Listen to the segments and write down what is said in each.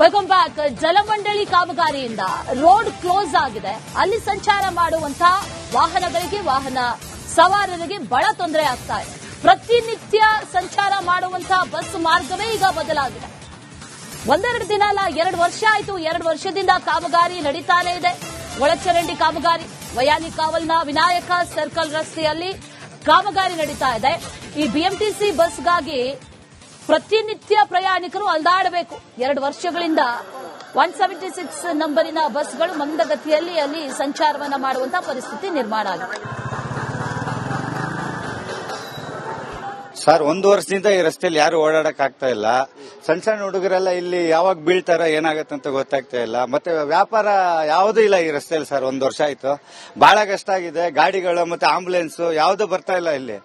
Welcome back ಜಲಮಂಡಳಿ ಕಾಮಗಾರಿಯಿಂದ road close ಆಗಿದೆ. ಅಲ್ಲಿ ಸಂಚಾರ ಮಾಡುವಂತಹ ವಾಹನಗಳಿಗೆ ವಾಹನ ಸವಾರರಿಗೆ ಬಹಳ ತೊಂದರೆ ಆಗ್ತಾ ಇದೆ. ಪ್ರತಿನಿತ್ಯ ಸಂಚಾರ ಮಾಡುವಂತಹ ಬಸ್ ಮಾರ್ಗವೇ ಈಗ ಬದಲಾಗಿದೆ. ಒಂದೆರಡು ದಿನ ಅಲ್ಲ, ಎರಡು ವರ್ಷ ಆಯಿತು. ಎರಡು ವರ್ಷದಿಂದ ಕಾಮಗಾರಿ ನಡೀತಾನೆ ಇದೆ. ಒಳಚರಂಡಿ ಕಾಮಗಾರಿ, ವಯಾನಿ ಕಾವಲ್ನ ವಿನಾಯಕ ಸರ್ಕಲ್ ರಸ್ತೆಯಲ್ಲಿ ಕಾಮಗಾರಿ ನಡೀತಾ ಇದೆ. ಈ ಬಿಎಂಟಿಸಿ ಬಸ್ಗಾಗಿ ಪ್ರತಿನಿತ್ಯ ಪ್ರಯಾಣಿಕರು ಅಲ್ದಾಡಬೇಕು. ಎರಡು ವರ್ಷಗಳಿಂದ ಒನ್ ಸೆವೆಂಟಿ ಸಿಕ್ಸ್ ನಂಬರಿನ ಬಸ್ಗಳು ಮಂದಗತಿಯಲ್ಲಿ ಅಲ್ಲಿ ಸಂಚಾರವನ್ನ ಮಾಡುವಂತಹ ಪರಿಸ್ಥಿತಿ ನಿರ್ಮಾಣ ಆಗಿದೆ. ಸರ್, ಒಂದು ವರ್ಷದಿಂದ ಈ ರಸ್ತೆಯಲ್ಲಿ ಯಾರು ಓಡಾಡಕ್ ಆಗ್ತಾ ಇಲ್ಲ. ಸಣ್ಣ ಸಣ್ಣ ಹುಡುಗರೆಲ್ಲ ಇಲ್ಲಿ ಯಾವಾಗ ಬೀಳ್ತಾರ ಏನಾಗತ್ತೆ ಅಂತ ಗೊತ್ತಾಗ್ತಾ ಇಲ್ಲ. ಮತ್ತೆ ವ್ಯಾಪಾರ ಯಾವುದೂ ಇಲ್ಲ ಈ ರಸ್ತೆಯಲ್ಲಿ ಸರ್, ಒಂದು ವರ್ಷ ಆಯ್ತು. ಬಹಳ ಕಷ್ಟ ಆಗಿದೆ. ಗಾಡಿಗಳು ಮತ್ತೆ ಆಂಬುಲೆನ್ಸ್ ಯಾವ್ದು ಬರ್ತಾ ಇಲ್ಲ ಇಲ್ಲಿ.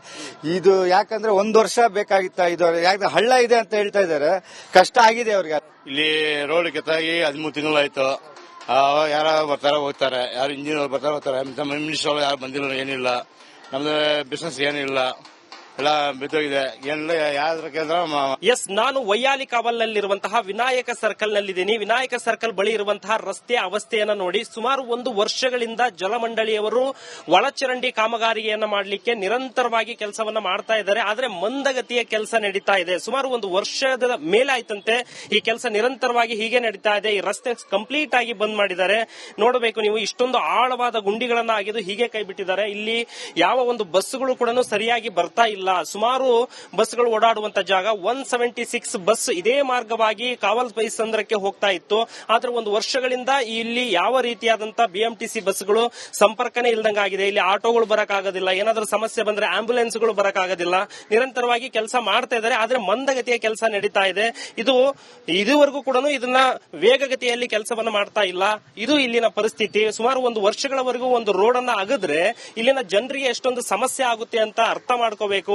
ಇದು ಯಾಕಂದ್ರೆ ಒಂದು ವರ್ಷ ಬೇಕಾಗಿತ್ತ ಇದು ಯಾಕಂದ್ರೆ ಹಳ್ಳ ಇದೆ ಅಂತ ಹೇಳ್ತಾ ಇದಾರೆ ಕಷ್ಟ ಆಗಿದೆ ಅವ್ರಿಗೆ. ಇಲ್ಲಿ ರೋಡ್ ಕೆತ್ತಾಗಿ ಹದಿಮೂರು ತಿಂಗಳಾಯ್ತು ಯಾರ ಬರ್ತಾರ ಹೋಗ್ತಾರೆ. ಯಾರು ಇಂಜಿನಿಯರ್ ಬರ್ತಾರ ಹೋಗ್ತಾರೆ. ಮಿನಿಸ್ಟರ್ ಯಾರು ಬಂದಿಲ್ಲ, ಏನಿಲ್ಲ. ನಮ್ದು ಬಿಸ್ನೆಸ್ ಏನಿಲ್ಲ. ಎಸ್, ನಾನು ವೈಯಾಲಿ ಕಾವಲ್ನಲ್ಲಿರುವಂತಹ ವಿನಾಯಕ ಸರ್ಕಲ್ ನಲ್ಲಿದ್ದೀನಿ ವಿನಾಯಕ ಸರ್ಕಲ್ ಬಳಿ ಇರುವಂತಹ ರಸ್ತೆ ಅವಸ್ಥೆಯನ್ನು ನೋಡಿ ಸುಮಾರು ಒಂದು ವರ್ಷಗಳಿಂದ ಜಲಮಂಡಳಿಯವರು ಒಳಚರಂಡಿ ಕಾಮಗಾರಿಯನ್ನ ಮಾಡಲಿಕ್ಕೆ ನಿರಂತರವಾಗಿ ಕೆಲಸವನ್ನ ಮಾಡ್ತಾ ಇದ್ದಾರೆ. ಆದ್ರೆ ಮಂದಗತಿಯ ಕೆಲಸ ನಡೀತಾ ಇದೆ. ಸುಮಾರು ಒಂದು ವರ್ಷದ ಮೇಲೆ ಆಯ್ತಂತೆ ಈ ಕೆಲಸ ನಿರಂತರವಾಗಿ ಹೀಗೆ ನಡೀತಾ ಇದೆ. ಈ ರಸ್ತೆ ಕಂಪ್ಲೀಟ್ ಆಗಿ ಬಂದ್ ಮಾಡಿದ್ದಾರೆ. ನೋಡಬೇಕು ನೀವು, ಇಷ್ಟೊಂದು ಆಳವಾದ ಗುಂಡಿಗಳನ್ನ ಆಗಿದ್ದು ಹೀಗೆ ಕೈ ಬಿಟ್ಟಿದ್ದಾರೆ. ಇಲ್ಲಿ ಯಾವ ಒಂದು ಬಸ್ಗಳು ಕೂಡ ಸರಿಯಾಗಿ ಬರ್ತಾ ಇಲ್ಲ. ಸುಮಾರು ಬಸ್ಗಳು ಓಡಾಡುವಂತ ಜಾಗ ಒನ್ ಸೆವೆಂಟಿ ಸಿಕ್ಸ್ ಬಸ್ ಇದೇ ಮಾರ್ಗವಾಗಿ ಕಾವಲ್ ಸಂದ್ರಕ್ಕೆ ಹೋಗ್ತಾ ಇತ್ತು. ಆದ್ರೆ ಒಂದು ವರ್ಷಗಳಿಂದ ಇಲ್ಲಿ ಯಾವ ರೀತಿಯಾದಂತ ಬಿಎಂಟಿಸಿ ಬಸ್ಗಳು ಸಂಪರ್ಕನೇ ಇಲ್ದಂಗಾಗಿದೆ. ಇಲ್ಲಿ ಆಟೋಗಳು ಬರಕ್ಕಾಗೋದಿಲ್ಲ. ಏನಾದರೂ ಸಮಸ್ಯೆ ಬಂದ್ರೆ ಆಂಬ್ಯುಲೆನ್ಸ್ಗಳು ಬರಕ್ಕಾಗೋದಿಲ್ಲ. ನಿರಂತರವಾಗಿ ಕೆಲಸ ಮಾಡ್ತಾ ಇದ್ದಾರೆ. ಆದ್ರೆ ಮಂದಗತಿಯ ಕೆಲಸ ನಡೀತಾ ಇದೆ. ಇದು ಇದುವರೆಗೂ ಕೂಡ ಇದನ್ನ ವೇಗಗತಿಯಲ್ಲಿ ಕೆಲಸವನ್ನ ಮಾಡ್ತಾ ಇಲ್ಲ. ಇದು ಇಲ್ಲಿನ ಪರಿಸ್ಥಿತಿ. ಸುಮಾರು ಒಂದು ವರ್ಷಗಳವರೆಗೂ ಒಂದು ರೋಡ್ ಅನ್ನ ಅಗದ್ರೆ ಇಲ್ಲಿನ ಜನರಿಗೆ ಎಷ್ಟೊಂದು ಸಮಸ್ಯೆ ಆಗುತ್ತೆ ಅಂತ ಅರ್ಥ ಮಾಡ್ಕೋಬೇಕು.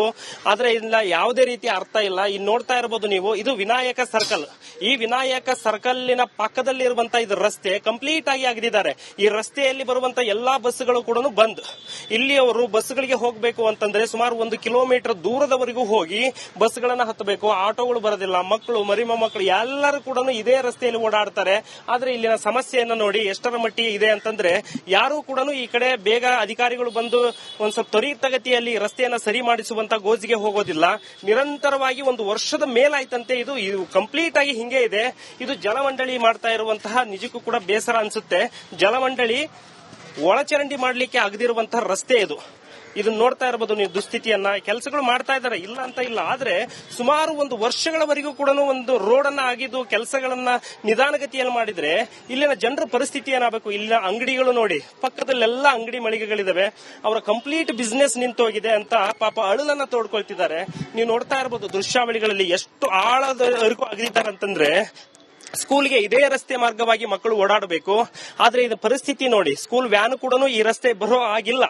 ಆದ್ರೆ ಇಲ್ಲ ಯಾವುದೇ ರೀತಿ ಅರ್ಥ ಇಲ್ಲ. ಇಲ್ಲಿ ನೋಡ್ತಾ ಇರಬಹುದು ನೀವು, ಇದು ವಿನಾಯಕ ಸರ್ಕಲ್ ಈ ವಿನಾಯಕ ಸರ್ಕಲ್ನ ಪಕ್ಕದಲ್ಲಿ ಇರುವಂತ ಇದು ರಸ್ತೆ ಕಂಪ್ಲೀಟ್ ಆಗಿ ಆಗದಿದ್ದಾರೆ ಈ ರಸ್ತೆಯಲ್ಲಿ ಬರುವಂತ ಎಲ್ಲಾ ಬಸ್ಗಳು ಕೂಡ ಬಂದ್. ಇಲ್ಲಿ ಅವರು ಬಸ್ಗಳಿಗೆ ಹೋಗಬೇಕು ಅಂತಂದ್ರೆ ಸುಮಾರು ಒಂದು ಕಿಲೋಮೀಟರ್ ದೂರದವರೆಗೂ ಹೋಗಿ ಬಸ್ಗಳನ್ನ ಹತ್ತಬೇಕು. ಆಟೋಗಳು ಬರೋದಿಲ್ಲ. ಮಕ್ಕಳು, ಮರಿಮ ಮಕ್ಕಳು ಎಲ್ಲರೂ ಕೂಡ ಇದೇ ರಸ್ತೆಯಲ್ಲಿ ಓಡಾಡ್ತಾರೆ. ಆದ್ರೆ ಇಲ್ಲಿನ ಸಮಸ್ಯೆಯನ್ನ ನೋಡಿ ಎಷ್ಟರ ಮಟ್ಟಿಗೆ ಇದೆ ಅಂತಂದ್ರೆ ಯಾರು ಕೂಡ ಈ ಕಡೆ ಬೇಗ ಅಧಿಕಾರಿಗಳು ಬಂದು ಒಂದ್ ಸ್ವಲ್ಪ ತ್ವರಿತಗತಿಯಲ್ಲಿ ರಸ್ತೆಯನ್ನ ಸರಿ ಮಾಡಿಸುವಂತ ಗೋಜಿಗೆ ಹೋಗೋದಿಲ್ಲ. ನಿರಂತರವಾಗಿ ಒಂದು ವರ್ಷದ ಮೇಲಾಯ್ತಂತೆ ಇದು. ಇದು ಕಂಪ್ಲೀಟ್ ಆಗಿ ಹಿಂಗೆ ಇದೆ. ಇದು ಜಲಮಂಡಳಿ ಮಾಡ್ತಾ ಇರುವಂತಹ ನಿಜಕ್ಕೂ ಕೂಡ ಬೇಸರ ಅನ್ಸುತ್ತೆ. ಜಲಮಂಡಳಿ ಒಳಚರಂಡಿ ಮಾಡ್ಲಿಕ್ಕೆ ಆಗದಿರುವಂತಹ ರಸ್ತೆ ಇದು. ಇದನ್ನ ನೋಡ್ತಾ ಇರಬಹುದು ನೀವು ದುಸ್ಥಿತಿಯನ್ನ. ಕೆಲಸಗಳು ಮಾಡ್ತಾ ಇದ್ದಾರೆ. ಇಲ್ಲ ಅಂತ ಇಲ್ಲ. ಆದ್ರೆ ಸುಮಾರು ಒಂದು ವರ್ಷಗಳವರೆಗೂ ಕೂಡ ಒಂದು ರೋಡ್ ಅನ್ನ ಆಗಿದ್ದು ಕೆಲಸಗಳನ್ನ ನಿಧಾನಗತಿಯಲ್ಲಿ ಮಾಡಿದ್ರೆ ಇಲ್ಲಿನ ಜನರ ಪರಿಸ್ಥಿತಿ ಏನಾಗಬೇಕು? ಇಲ್ಲಿನ ಅಂಗಡಿಗಳು ನೋಡಿ, ಪಕ್ಕದಲ್ಲೆಲ್ಲ ಅಂಗಡಿ ಮಳಿಗೆಗಳಿದಾವೆ. ಅವರ ಕಂಪ್ಲೀಟ್ ಬಿಸ್ನೆಸ್ ನಿಂತೋಗಿದೆ ಅಂತ ಪಾಪ ಅಳಲನ್ನ ತೋಡ್ಕೊಳ್ತಿದ್ದಾರೆ. ನೀವು ನೋಡ್ತಾ ಇರಬಹುದು ದೃಶ್ಯಾವಳಿಗಳಲ್ಲಿ ಎಷ್ಟು ಆಳದ ಅರಿಕು ಆಗಿದ್ದಾರೆ ಅಂತಂದ್ರೆ ಸ್ಕೂಲ್ಗೆ ಇದೇ ರಸ್ತೆ ಮಾರ್ಗವಾಗಿ ಮಕ್ಕಳು ಓಡಾಡಬೇಕು. ಆದ್ರೆ ಇದು ಪರಿಸ್ಥಿತಿ ನೋಡಿ, ಸ್ಕೂಲ್ ವ್ಯಾನ್ ಕೂಡ ಈ ರಸ್ತೆ ಬರೋ ಆಗಿಲ್ಲ.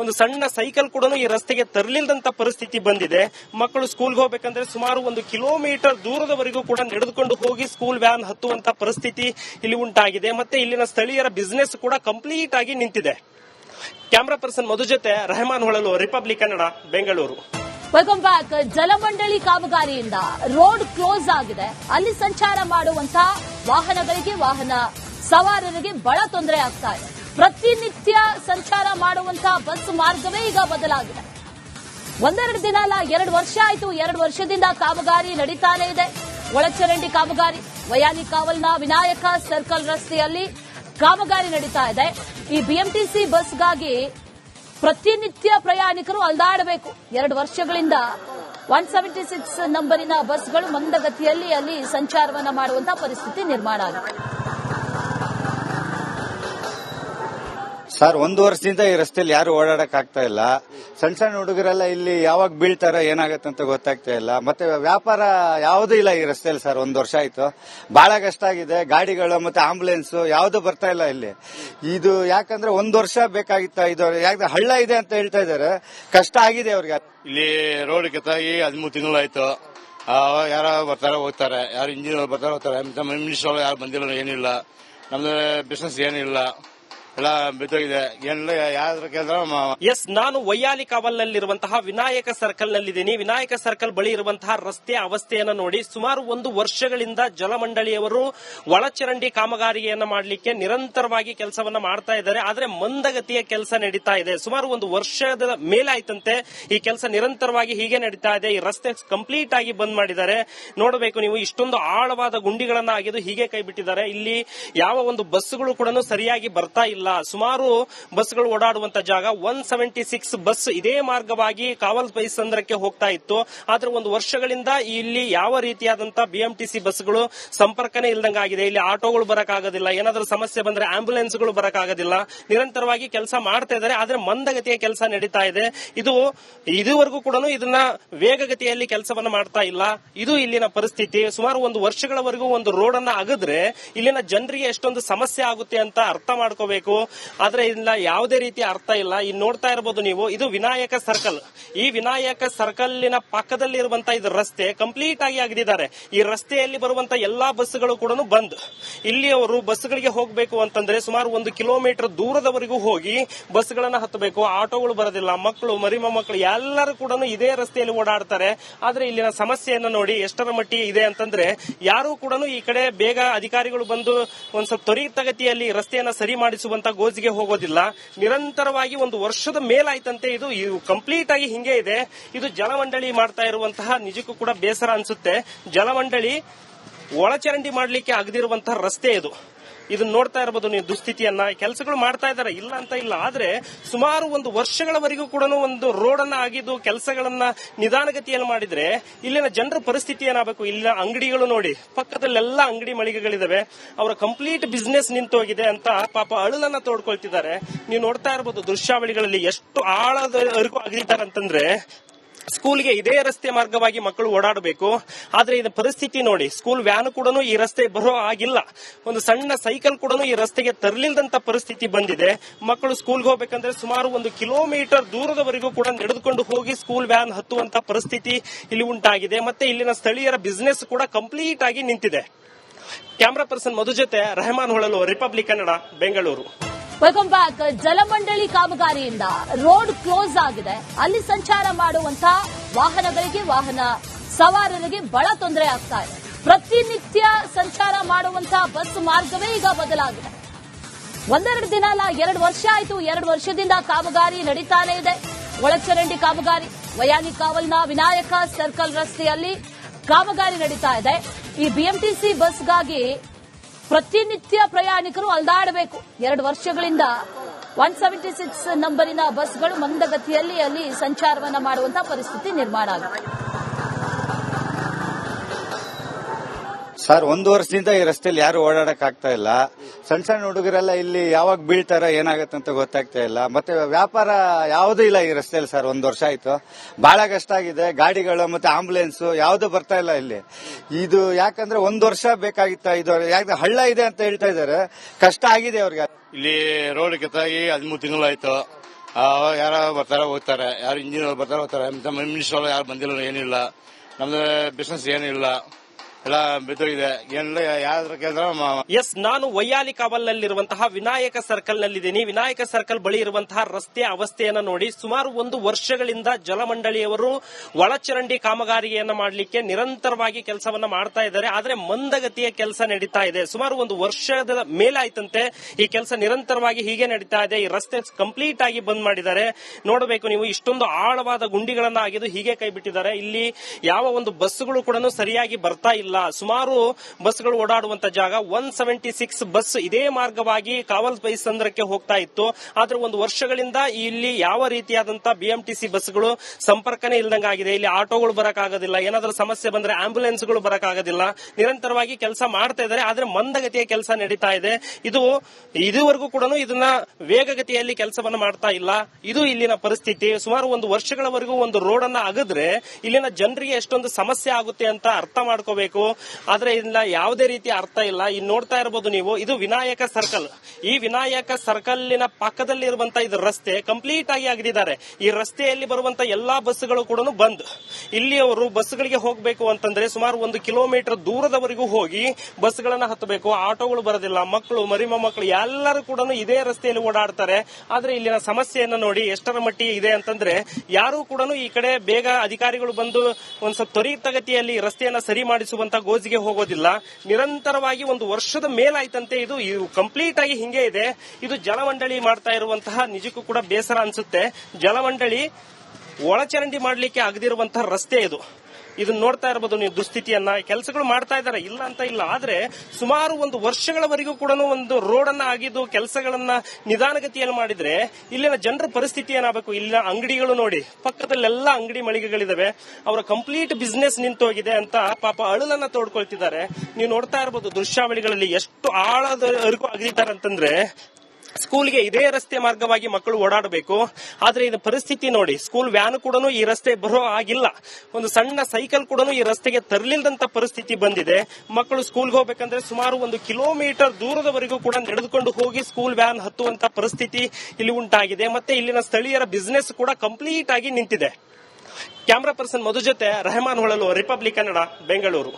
ಒಂದು ಸಣ್ಣ ಸೈಕಲ್ ಕೂಡ ಈ ರಸ್ತೆಗೆ ತರಲಿಲ್ಲದಂತ ಪರಿಸ್ಥಿತಿ ಬಂದಿದೆ. ಮಕ್ಕಳು ಸ್ಕೂಲ್ಗೆ ಹೋಗ್ಬೇಕಂದ್ರೆ ಸುಮಾರು ಒಂದು ಕಿಲೋಮೀಟರ್ ದೂರದವರೆಗೂ ಕೂಡ ನಡೆದುಕೊಂಡು ಹೋಗಿ ಸ್ಕೂಲ್ ವ್ಯಾನ್ ಹತ್ತುವಂತ ಪರಿಸ್ಥಿತಿ ಇಲ್ಲಿ ಉಂಟಾಗಿದೆ. ಮತ್ತೆ ಇಲ್ಲಿನ ಸ್ಥಳೀಯರ ಬಿಸ್ನೆಸ್ ಕೂಡ ಕಂಪ್ಲೀಟ್ ಆಗಿ ನಿಂತಿದೆ. ಕ್ಯಾಮ್ರಾ ಪರ್ಸನ್ ಮಧು ಜೊತೆ Rehman Holalu republic Kannada Bengaluru welcome back ಜಲಮಂಡಳಿ ಕಾಮಗಾರಿಯಿಂದ ರೋಡ್ ಕ್ಲೋಸ್ ಆಗಿದೆ. ಅಲ್ಲಿ ಸಂಚಾರ ಮಾಡುವಂತಹ ವಾಹನಗಳಿಗೆ ವಾಹನ ಸವಾರರಿಗೆ ಬಹಳ ತೊಂದರೆ ಆಗ್ತಾ ಇದೆ. ಪ್ರತಿನಿತ್ಯ ಸಂಚಾರ ಮಾಡುವಂತಹ ಬಸ್ ಮಾರ್ಗವೇ ಈಗ ಬದಲಾಗಿದೆ. ಒಂದೆರಡು ದಿನ ಅಲ್ಲ, ಎರಡು ವರ್ಷ ಆಯಿತು. ಎರಡು ವರ್ಷದಿಂದ ಕಾಮಗಾರಿ ನಡೀತಾನೆ ಇದೆ. ಒಳಚರಂಡಿ ಕಾಮಗಾರಿ, ವಯಾನಿ ಕಾವಲ್ನ ವಿನಾಯಕ ಸರ್ಕಲ್ ರಸ್ತೆಯಲ್ಲಿ ಕಾಮಗಾರಿ ನಡೀತಾ ಇದೆ. ಈ ಬಿಎಂಟಿಸಿ ಬಸ್ಗಾಗಿ ಪ್ರತಿನಿತ್ಯ ಪ್ರಯಾಣಿಕರು ಅಲ್ದಾಡಬೇಕು. ಎರಡು ವರ್ಷಗಳಿಂದ ಒನ್ ಸೆವೆಂಟಿ ಸಿಕ್ಸ್ ನಂಬರಿನ ಬಸ್ಗಳು ಮಂದಗತಿಯಲ್ಲಿ ಅಲ್ಲಿ ಸಂಚಾರವನ್ನ ಮಾಡುವಂತಹ ಪರಿಸ್ಥಿತಿ ನಿರ್ಮಾಣ ಆಗಿದೆ ಸರ್, ಒಂದು ವರ್ಷದಿಂದ ಈ ರಸ್ತೆಯಲ್ಲಿ ಯಾರು ಓಡಾಡಕ್ ಆಗ್ತಾ ಇಲ್ಲ. ಸಣ್ಣ ಸಣ್ಣ ಹುಡುಗರೆಲ್ಲ ಇಲ್ಲಿ ಯಾವಾಗ ಬೀಳ್ತಾರ ಏನಾಗತ್ತೆ ಅಂತ ಗೊತ್ತಾಗ್ತಾ ಇಲ್ಲ. ಮತ್ತೆ ವ್ಯಾಪಾರ ಯಾವುದೂ ಇಲ್ಲ ಈ ರಸ್ತೆಯಲ್ಲಿ ಸರ್, ಒಂದು ವರ್ಷ ಆಯ್ತು. ಬಹಳ ಕಷ್ಟ ಆಗಿದೆ. ಗಾಡಿಗಳು ಮತ್ತೆ ಆಂಬುಲೆನ್ಸ್ ಯಾವ್ದು ಬರ್ತಾ ಇಲ್ಲ ಇಲ್ಲಿ. ಇದು ಯಾಕಂದ್ರೆ ಒಂದು ವರ್ಷ ಬೇಕಾಗಿತ್ತ ಇದು? ಯಾಕಂದ್ರೆ ಹಳ್ಳ ಇದೆ ಅಂತ ಹೇಳ್ತಾ ಇದಾರೆ ಕಷ್ಟ ಆಗಿದೆ ಅವ್ರಿಗೆ. ಇಲ್ಲಿ ರೋಡ್ ಕೆತ್ತಾಗಿ ಹದಿಮೂರು ತಿಂಗಳಾಯ್ತು ಯಾರ ಬರ್ತಾರ, ಹೋಗ್ತಾರೆ. ಯಾರು ಇಂಜಿನಿಯರ್ ಬರ್ತಾರ, ಹೋಗ್ತಾರೆ. ಮಿನಿಸ್ಟರ್ ಯಾರು ಬಂದಿಲ್ಲ ಏನಿಲ್ಲ ನಮ್ದು ಬಿಸ್ನೆಸ್ ಏನಿಲ್ಲ ಎಸ್ ನಾನು ವೈಯಾಲಿ ಕಾವಲ್ನಲ್ಲಿರುವಂತಹ ವಿನಾಯಕ ಸರ್ಕಲ್ ನಲ್ಲಿದ್ದೀನಿ ವಿನಾಯಕ ಸರ್ಕಲ್ ಬಳಿ ಇರುವಂತಹ ರಸ್ತೆ ಅವಸ್ಥೆಯನ್ನು ನೋಡಿ ಸುಮಾರು ಒಂದು ವರ್ಷಗಳಿಂದ ಜಲಮಂಡಳಿಯವರು ಒಳಚರಂಡಿ ಕಾಮಗಾರಿಯನ್ನು ಮಾಡಲಿಕ್ಕೆ ನಿರಂತರವಾಗಿ ಕೆಲಸವನ್ನ ಮಾಡ್ತಾ ಇದ್ದಾರೆ. ಆದರೆ ಮಂದಗತಿಯ ಕೆಲಸ ನಡೀತಾ ಇದೆ. ಸುಮಾರು ಒಂದು ವರ್ಷದ ಮೇಲಾಯ್ತಂತೆ ಈ ಕೆಲಸ ನಿರಂತರವಾಗಿ ಹೀಗೆ ನಡೀತಾ ಇದೆ. ಈ ರಸ್ತೆ ಕಂಪ್ಲೀಟ್ ಆಗಿ ಬಂದ್ ಮಾಡಿದ್ದಾರೆ. ನೋಡಬೇಕು ನೀವು, ಇಷ್ಟೊಂದು ಆಳವಾದ ಗುಂಡಿಗಳನ್ನ ಆಗಿದ್ದು ಹೀಗೆ ಕೈ ಬಿಟ್ಟಿದ್ದಾರೆ. ಇಲ್ಲಿ ಯಾವ ಒಂದು ಬಸ್ಗಳು ಕೂಡ ಸರಿಯಾಗಿ ಬರ್ತಾ ಇಲ್ಲ. ಸುಮಾರು ಬಸ್ಗಳು ಓಡಾಡುವಂತ ಜಾಗ ಒನ್ ಸೆವೆಂಟಿ ಸಿಕ್ಸ್ ಬಸ್ ಇದೇ ಮಾರ್ಗವಾಗಿ ಕಾವಲ್ ಬೈಸಂದ್ರಕ್ಕೆ ಹೋಗ್ತಾ ಇತ್ತು. ಆದ್ರೆ ಒಂದು ವರ್ಷಗಳಿಂದ ಇಲ್ಲಿ ಯಾವ ರೀತಿಯಾದಂತಹ ಬಿಎಂಟಿಸಿ ಬಸ್ಗಳು ಸಂಪರ್ಕನೇ ಇಲ್ದಂಗಾಗಿದೆ ಇಲ್ಲಿ ಆಟೋಗಳು ಬರಕ್ಕಾಗೋದಿಲ್ಲ. ಏನಾದರೂ ಸಮಸ್ಯೆ ಬಂದ್ರೆ ಆಂಬ್ಯುಲೆನ್ಸ್ಗಳು ಬರಕ್ಕಾಗೋದಿಲ್ಲ. ನಿರಂತರವಾಗಿ ಕೆಲಸ ಮಾಡ್ತಾ ಇದ್ದಾರೆ. ಆದ್ರೆ ಮಂದಗತಿಯ ಕೆಲಸ ನಡೀತಾ ಇದೆ. ಇದು ಇದುವರೆಗೂ ಕೂಡ ಇದನ್ನ ವೇಗಗತಿಯಲ್ಲಿ ಕೆಲಸವನ್ನ ಮಾಡ್ತಾ ಇಲ್ಲ. ಇದು ಇಲ್ಲಿನ ಪರಿಸ್ಥಿತಿ. ಸುಮಾರು ಒಂದು ವರ್ಷಗಳವರೆಗೂ ಒಂದು ರೋಡ್ ಅನ್ನ ಅಗದ್ರೆ ಇಲ್ಲಿನ ಜನರಿಗೆ ಎಷ್ಟೊಂದು ಸಮಸ್ಯೆ ಆಗುತ್ತೆ ಅಂತ ಅರ್ಥ ಮಾಡ್ಕೋಬೇಕು. ಆದ್ರೆ ಇಲ್ಲ ಯಾವುದೇ ರೀತಿ ಅರ್ಥ ಇಲ್ಲ. ಇಲ್ಲಿ ನೋಡ್ತಾ ಇರಬಹುದು ನೀವು, ಇದು ವಿನಾಯಕ ಸರ್ಕಲ್ ಈ ವಿನಾಯಕ ಸರ್ಕಲ್ನ ಪಕ್ಕದಲ್ಲಿರುವಂತ ಇದು ರಸ್ತೆ ಕಂಪ್ಲೀಟ್ ಆಗಿ ಆಗಿದ್ದಾರೆ ಈ ರಸ್ತೆಯಲ್ಲಿ ಬರುವಂತ ಎಲ್ಲಾ ಬಸ್ಗಳು ಕೂಡ ಬಂದ್. ಇಲ್ಲಿ ಅವರು ಬಸ್ಗಳಿಗೆ ಹೋಗಬೇಕು ಅಂತಂದ್ರೆ ಸುಮಾರು ಒಂದು ಕಿಲೋಮೀಟರ್ ದೂರದವರೆಗೂ ಹೋಗಿ ಬಸ್ಗಳನ್ನ ಹತ್ತಬೇಕು. ಆಟೋಗಳು ಬರೋದಿಲ್ಲ. ಮಕ್ಕಳು, ಮರಿಮ ಮಕ್ಕಳು ಎಲ್ಲರೂ ಕೂಡ ಇದೇ ರಸ್ತೆಯಲ್ಲಿ ಓಡಾಡ್ತಾರೆ. ಆದ್ರೆ ಇಲ್ಲಿನ ಸಮಸ್ಯೆಯನ್ನು ನೋಡಿ ಎಷ್ಟರ ಮಟ್ಟಿಗೆ ಇದೆ ಅಂತಂದ್ರೆ ಯಾರು ಕೂಡ ಈ ಕಡೆ ಬೇಗ ಅಧಿಕಾರಿಗಳು ಬಂದು ಒಂದ್ ಸ್ವಲ್ಪ ತ್ವರಿತಗತಿಯಲ್ಲಿ ರಸ್ತೆಯನ್ನ ಸರಿ ಮಾಡಿಸುವಂತ ಗೋಜಿಗೆ ಹೋಗೋದಿಲ್ಲ. ನಿರಂತರವಾಗಿ ಒಂದು ವರ್ಷದ ಮೇಲಾಯ್ತಂತೆ ಇದು. ಕಂಪ್ಲೀಟ್ ಆಗಿ ಹಿಂಗೆ ಇದೆ. ಇದು ಜಲಮಂಡಳಿ ಮಾಡ್ತಾ ಇರುವಂತಹ ನಿಜಕ್ಕೂ ಕೂಡ ಬೇಸರ ಅನ್ಸುತ್ತೆ. ಜಲಮಂಡಳಿ ಒಳಚರಂಡಿ ಮಾಡ್ಲಿಕ್ಕೆ ಆಗದಿರುವಂತಹ ರಸ್ತೆ ಇದು. ಇದನ್ನ ನೋಡ್ತಾ ಇರಬಹುದು ನೀವು ದುಸ್ಥಿತಿಯನ್ನ. ಕೆಲಸಗಳು ಮಾಡ್ತಾ ಇದ್ದಾರೆ. ಇಲ್ಲ ಅಂತ ಇಲ್ಲ. ಆದ್ರೆ ಸುಮಾರು ಒಂದು ವರ್ಷಗಳವರೆಗೂ ಕೂಡ ಒಂದು ರೋಡ್ ಅನ್ನ ಆಗಿದ್ದು ಕೆಲಸಗಳನ್ನ ನಿಧಾನಗತಿಯಲ್ಲಿ ಮಾಡಿದ್ರೆ ಇಲ್ಲಿನ ಜನರ ಪರಿಸ್ಥಿತಿ ಏನಾಗಬೇಕು? ಇಲ್ಲಿನ ಅಂಗಡಿಗಳು ನೋಡಿ, ಪಕ್ಕದಲ್ಲೆಲ್ಲ ಅಂಗಡಿ ಮಳಿಗೆಗಳಿದಾವೆ. ಅವರ ಕಂಪ್ಲೀಟ್ ಬಿಸ್ನೆಸ್ ನಿಂತೋಗಿದೆ ಅಂತ ಪಾಪ ಅಳಲನ್ನ ತೋಡ್ಕೊಳ್ತಿದ್ದಾರೆ. ನೀವು ನೋಡ್ತಾ ಇರಬಹುದು ದೃಶ್ಯಾವಳಿಗಳಲ್ಲಿ ಎಷ್ಟು ಆಳದವರೆಗೂ ಆಗಿದ್ದಾರೆ ಅಂತಂದ್ರೆ ಸ್ಕೂಲ್ಗೆ ಇದೇ ರಸ್ತೆ ಮಾರ್ಗವಾಗಿ ಮಕ್ಕಳು ಓಡಾಡಬೇಕು. ಆದ್ರೆ ಇದು ಪರಿಸ್ಥಿತಿ ನೋಡಿ, ಸ್ಕೂಲ್ ವ್ಯಾನ್ ಕೂಡ ಈ ರಸ್ತೆ ಬರೋ ಆಗಿಲ್ಲ. ಒಂದು ಸಣ್ಣ ಸೈಕಲ್ ಕೂಡ ಈ ರಸ್ತೆಗೆ ತರಲಿಲ್ಲದಂತ ಪರಿಸ್ಥಿತಿ ಬಂದಿದೆ. ಮಕ್ಕಳು ಸ್ಕೂಲ್ಗೆ ಹೋಗ್ಬೇಕಂದ್ರೆ ಸುಮಾರು ಒಂದು ಕಿಲೋಮೀಟರ್ ದೂರದವರೆಗೂ ಕೂಡ ನಡೆದುಕೊಂಡು ಹೋಗಿ ಸ್ಕೂಲ್ ವ್ಯಾನ್ ಹತ್ತುವಂತ ಪರಿಸ್ಥಿತಿ ಇಲ್ಲಿ ಉಂಟಾಗಿದೆ. ಮತ್ತೆ ಇಲ್ಲಿನ ಸ್ಥಳೀಯರ ಬಿಸ್ನೆಸ್ ಕೂಡ ಕಂಪ್ಲೀಟ್ ಆಗಿ ನಿಂತಿದೆ. ಕ್ಯಾಮ್ರಾ ಪರ್ಸನ್ ಮಧು ಜೊತೆ Rehman Holalu republic Kannada Bengaluru welcome back ಜಲಮಂಡಳಿ ಕಾಮಗಾರಿಯಿಂದ ರೋಡ್ ಕ್ಲೋಸ್ ಆಗಿದೆ. ಅಲ್ಲಿ ಸಂಚಾರ ಮಾಡುವಂತಹ ವಾಹನಗಳಿಗೆ ವಾಹನ ಸವಾರರಿಗೆ ಬಹಳ ತೊಂದರೆ ಆಗ್ತಾ ಇದೆ. ಪ್ರತಿನಿತ್ಯ ಸಂಚಾರ ಮಾಡುವಂತಹ ಬಸ್ ಮಾರ್ಗವೇ ಈಗ ಬದಲಾಗಿದೆ. ಒಂದೆರಡು ದಿನ ಅಲ್ಲ, ಎರಡು ವರ್ಷ ಆಯಿತು. ಎರಡು ವರ್ಷದಿಂದ ಕಾಮಗಾರಿ ನಡೀತಾನೆ ಇದೆ. ಒಳಚರಂಡಿ ಕಾಮಗಾರಿ, ವಯಾನಿ ಕಾವಲ್ನ ವಿನಾಯಕ ಸರ್ಕಲ್ ರಸ್ತೆಯಲ್ಲಿ ಕಾಮಗಾರಿ ನಡೀತಾ ಇದೆ. ಈ ಬಿಎಂಟಿಸಿ ಬಸ್ಗಾಗಿ ಪ್ರತಿನಿತ್ಯ ಪ್ರಯಾಣಿಕರು ಅಲ್ದಾಡಬೇಕು. ಎರಡು ವರ್ಷಗಳಿಂದ ಒನ್ ಸೆವೆಂಟಿ ಸಿಕ್ಸ್ ನಂಬರಿನ ಬಸ್ಗಳು ಮಂದಗತಿಯಲ್ಲಿ ಅಲ್ಲಿ ಸಂಚಾರವನ್ನ ಮಾಡುವಂತಹ ಪರಿಸ್ಥಿತಿ ನಿರ್ಮಾಣ ಆಗಿದೆ. ಸರ್, ಒಂದು ವರ್ಷದಿಂದ ಈ ರಸ್ತೆಯಲ್ಲಿ ಯಾರು ಓಡಾಡಕ್ ಆಗ್ತಾ ಇಲ್ಲ. ಸಣ್ಣ ಸಣ್ಣ ಹುಡುಗರೆಲ್ಲ ಇಲ್ಲಿ ಯಾವಾಗ ಬೀಳ್ತಾರ ಏನಾಗತ್ತೆ ಅಂತ ಗೊತ್ತಾಗ್ತಾ ಇಲ್ಲ. ಮತ್ತೆ ವ್ಯಾಪಾರ ಯಾವುದೂ ಇಲ್ಲ ಈ ರಸ್ತೆಯಲ್ಲಿ ಸರ್, ಒಂದು ವರ್ಷ ಆಯ್ತು. ಬಹಳ ಕಷ್ಟ ಆಗಿದೆ. ಗಾಡಿಗಳು ಮತ್ತೆ ಆಂಬುಲೆನ್ಸ್ ಯಾವ್ದು ಬರ್ತಾ ಇಲ್ಲ ಇಲ್ಲಿ. ಇದು ಯಾಕಂದ್ರೆ ಒಂದು ವರ್ಷ ಬೇಕಾಗಿತ್ತ ಇದು ಯಾಕಂದ್ರೆ ಹಳ್ಳ ಇದೆ ಅಂತ ಹೇಳ್ತಾ ಇದಾರೆ ಕಷ್ಟ ಆಗಿದೆ ಅವ್ರಿಗೆ. ಇಲ್ಲಿ ರೋಡ್ ಕೆತ್ತಾಗಿ ಹದಿಮೂರು ತಿಂಗಳಾಯ್ತು. ಯಾರ ಬರ್ತಾರ, ಹೋಗ್ತಾರೆ. ಯಾರು ಇಂಜಿನಿಯರ್ ಬರ್ತಾರ, ಹೋಗ್ತಾರೆ. ಮಿನಿಸ್ಟರ್ ಯಾರು ಬಂದಿಲ್ಲ ಏನಿಲ್ಲ ನಮ್ದು ಬಿಸ್ನೆಸ್ ಏನಿಲ್ಲ ಎಸ್ ನಾನು ವೈಯಾಲಿ ಕಾವಲ್ನಲ್ಲಿರುವಂತಹ ವಿನಾಯಕ ಸರ್ಕಲ್ ನಲ್ಲಿದ್ದೀನಿ ವಿನಾಯಕ ಸರ್ಕಲ್ ಬಳಿ ಇರುವಂತಹ ರಸ್ತೆ ಅವಸ್ಥೆಯನ್ನು ನೋಡಿ ಸುಮಾರು ಒಂದು ವರ್ಷಗಳಿಂದ ಜಲಮಂಡಳಿಯವರು ಒಳಚರಂಡಿ ಕಾಮಗಾರಿಯನ್ನ ಮಾಡಲಿಕ್ಕೆ ನಿರಂತರವಾಗಿ ಕೆಲಸವನ್ನ ಮಾಡ್ತಾ ಇದ್ದಾರೆ. ಆದರೆ ಮಂದಗತಿಯ ಕೆಲಸ ನಡೀತಾ ಇದೆ. ಸುಮಾರು ಒಂದು ವರ್ಷದ ಮೇಲಾಯ್ತಂತೆ ಈ ಕೆಲಸ ನಿರಂತರವಾಗಿ ಹೀಗೆ ನಡೀತಾ ಇದೆ. ಈ ರಸ್ತೆ ಕಂಪ್ಲೀಟ್ ಆಗಿ ಬಂದ್ ಮಾಡಿದ್ದಾರೆ. ನೋಡಬೇಕು ನೀವು, ಇಷ್ಟೊಂದು ಆಳವಾದ ಗುಂಡಿಗಳನ್ನ ಆಗಿದ್ದು ಹೀಗೆ ಕೈ ಬಿಟ್ಟಿದ್ದಾರೆ. ಇಲ್ಲಿ ಯಾವ ಒಂದು ಬಸ್ಗಳು ಕೂಡ ಸರಿಯಾಗಿ ಬರ್ತಾ ಇಲ್ಲ. ಸುಮಾರು ಬಸ್ಗಳು ಓಡಾಡುವಂತ ಜಾಗ. ಒನ್ ಸೆವೆಂಟಿ ಸಿಕ್ಸ್ ಬಸ್ ಇದೇ ಮಾರ್ಗವಾಗಿ ಕಾವಲ್ ಪೈಸಂದ್ರಕ್ಕೆ ಹೋಗ್ತಾ ಇತ್ತು. ಆದ್ರೆ ಒಂದು ವರ್ಷಗಳಿಂದ ಇಲ್ಲಿ ಯಾವ ರೀತಿಯಾದಂತಹ ಬಿಎಂಟಿಸಿ ಬಸ್ಗಳು ಸಂಪರ್ಕನೇ ಇಲ್ದಂಗಾಗಿದೆ. ಇಲ್ಲಿ ಆಟೋಗಳು ಬರಕ್ಕಾಗೋದಿಲ್ಲ. ಏನಾದ್ರೂ ಸಮಸ್ಯೆ ಬಂದ್ರೆ ಆಂಬ್ಯುಲೆನ್ಸ್ಗಳು ಬರಕ್ಕಾಗೋದಿಲ್ಲ. ನಿರಂತರವಾಗಿ ಕೆಲಸ ಮಾಡ್ತಾ ಇದ್ದಾರೆ. ಆದ್ರೆ ಮಂದಗತಿಯ ಕೆಲಸ ನಡೀತಾ ಇದೆ. ಇದು ಇದುವರೆಗೂ ಕೂಡ ಇದನ್ನ ವೇಗಗತಿಯಲ್ಲಿ ಕೆಲಸವನ್ನು ಮಾಡ್ತಾ ಇಲ್ಲ. ಇದು ಇಲ್ಲಿನ ಪರಿಸ್ಥಿತಿ. ಸುಮಾರು ಒಂದು ವರ್ಷಗಳವರೆಗೂ ಒಂದು ರೋಡ್ ಅನ್ನ ಅಗದ್ರೆ ಇಲ್ಲಿನ ಜನರಿಗೆ ಎಷ್ಟೊಂದು ಸಮಸ್ಯೆ ಆಗುತ್ತೆ ಅಂತ ಅರ್ಥ ಮಾಡ್ಕೋಬೇಕು. ಆದ್ರೆ ಇಲ್ಲ ಯಾವುದೇ ರೀತಿ ಅರ್ಥ ಇಲ್ಲ. ಇಲ್ಲಿ ನೋಡ್ತಾ ಇರಬಹುದು ನೀವು, ಇದು ವಿನಾಯಕ ಸರ್ಕಲ್ ಈ ವಿನಾಯಕ ಸರ್ಕಲ್ನ ಪಕ್ಕದಲ್ಲಿ ಇರುವಂತ ಇದು ರಸ್ತೆ ಕಂಪ್ಲೀಟ್ ಆಗಿ ಅಗದಿದ್ದಾರೆ. ಈ ರಸ್ತೆಯಲ್ಲಿ ಬರುವಂತ ಎಲ್ಲಾ ಬಸ್ಗಳು ಕೂಡ ಬಂದ್. ಇಲ್ಲಿ ಅವರು ಬಸ್ಗಳಿಗೆ ಹೋಗಬೇಕು ಅಂತಂದ್ರೆ ಸುಮಾರು ಒಂದು ಕಿಲೋಮೀಟರ್ ದೂರದವರೆಗೂ ಹೋಗಿ ಬಸ್ಗಳನ್ನ ಹತ್ತಬೇಕು. ಆಟೋಗಳು ಬರೋದಿಲ್ಲ. ಮಕ್ಕಳು, ಮರಿಮ ಮಕ್ಕಳು ಎಲ್ಲರೂ ಕೂಡ ಇದೇ ರಸ್ತೆಯಲ್ಲಿ ಓಡಾಡ್ತಾರೆ. ಆದ್ರೆ ಇಲ್ಲಿನ ಸಮಸ್ಯೆಯನ್ನು ನೋಡಿ ಎಷ್ಟರ ಮಟ್ಟಿಗೆ ಇದೆ ಅಂತಂದ್ರೆ ಯಾರು ಕೂಡ ಈ ಕಡೆ ಬೇಗ ಅಧಿಕಾರಿಗಳು ಬಂದು ಒಂದ್ ಸ್ವಲ್ಪ ತ್ವರಿತಗತಿಯಲ್ಲಿ ರಸ್ತೆಯನ್ನ ಸರಿ ಮಾಡಿಸುವಂತ ಗೋಜಿಗೆ ಹೋಗೋದಿಲ್ಲ. ನಿರಂತರವಾಗಿ ಒಂದು ವರ್ಷದ ಮೇಲಾಯ್ತಂತೆ ಇದು. ಕಂಪ್ಲೀಟ್ ಆಗಿ ಹಿಂಗೆ ಇದೆ. ಇದು ಜಲಮಂಡಳಿ ಮಾಡ್ತಾ ಇರುವಂತಹ ನಿಜಕ್ಕೂ ಕೂಡ ಬೇಸರ ಅನ್ಸುತ್ತೆ. ಜಲಮಂಡಳಿ ಒಳಚರಂಡಿ ಮಾಡಲಿಕ್ಕೆ ಆಗದಿರುವಂತಹ ರಸ್ತೆ ಇದು. ಇದನ್ನ ನೋಡ್ತಾ ಇರಬಹುದು ನೀವು ದುಸ್ಥಿತಿಯನ್ನ. ಕೆಲಸಗಳು ಮಾಡ್ತಾ ಇದ್ದಾರೆ. ಇಲ್ಲ ಅಂತ ಇಲ್ಲ. ಆದ್ರೆ ಸುಮಾರು ಒಂದು ವರ್ಷಗಳವರೆಗೂ ಕೂಡ ಒಂದು ರೋಡ್ ಅನ್ನ ಆಗಿದ್ದು ಕೆಲಸಗಳನ್ನ ನಿಧಾನಗತಿಯಲ್ಲಿ ಮಾಡಿದ್ರೆ ಇಲ್ಲಿನ ಜನರ ಪರಿಸ್ಥಿತಿ ಏನಾಗಬೇಕು? ಇಲ್ಲಿನ ಅಂಗಡಿಗಳು ನೋಡಿ, ಪಕ್ಕದಲ್ಲೆಲ್ಲ ಅಂಗಡಿ ಮಳಿಗೆಗಳಿದಾವೆ. ಅವರ ಕಂಪ್ಲೀಟ್ ಬಿಸ್ನೆಸ್ ನಿಂತೋಗಿದೆ ಅಂತ ಪಾಪ ಅಳಲನ್ನ ತೋಡ್ಕೊಳ್ತಿದ್ದಾರೆ. ನೀವು ನೋಡ್ತಾ ಇರಬಹುದು ದೃಶ್ಯಾವಳಿಗಳಲ್ಲಿ ಎಷ್ಟು ಆಳದ ಅರಿಕು ಆಗಿದ್ದಾರೆ ಅಂತಂದ್ರೆ ಸ್ಕೂಲ್ಗೆ ಇದೇ ರಸ್ತೆ ಮಾರ್ಗವಾಗಿ ಮಕ್ಕಳು ಓಡಾಡಬೇಕು. ಆದ್ರೆ ಇದು ಪರಿಸ್ಥಿತಿ ನೋಡಿ, ಸ್ಕೂಲ್ ವ್ಯಾನ್ ಕೂಡ ಈ ರಸ್ತೆ ಬರೋ ಆಗಿಲ್ಲ. ಒಂದು ಸಣ್ಣ ಸೈಕಲ್ ಕೂಡ ಈ ರಸ್ತೆಗೆ ತರಲಿಲ್ಲದಂತ ಪರಿಸ್ಥಿತಿ ಬಂದಿದೆ. ಮಕ್ಕಳು ಸ್ಕೂಲ್ಗೆ ಹೋಗ್ಬೇಕಂದ್ರೆ ಸುಮಾರು ಒಂದು ಕಿಲೋಮೀಟರ್ ದೂರದವರೆಗೂ ಕೂಡ ನಡೆದುಕೊಂಡು ಹೋಗಿ ಸ್ಕೂಲ್ ವ್ಯಾನ್ ಹತ್ತುವಂತ ಪರಿಸ್ಥಿತಿ ಇಲ್ಲಿ ಉಂಟಾಗಿದೆ. ಮತ್ತೆ ಇಲ್ಲಿನ ಸ್ಥಳೀಯರ ಬಿಸ್ನೆಸ್ ಕೂಡ ಕಂಪ್ಲೀಟ್ ಆಗಿ ನಿಂತಿದೆ. ಕ್ಯಾಮ್ರಾ ಪರ್ಸನ್ ಮಧು ಜೊತೆ ರೆಹಮಾನ್ ಹೊಳಲು ರಿಪಬ್ಲಿಕ್ ಕನ್ನಡ ಬೆಂಗಳೂರು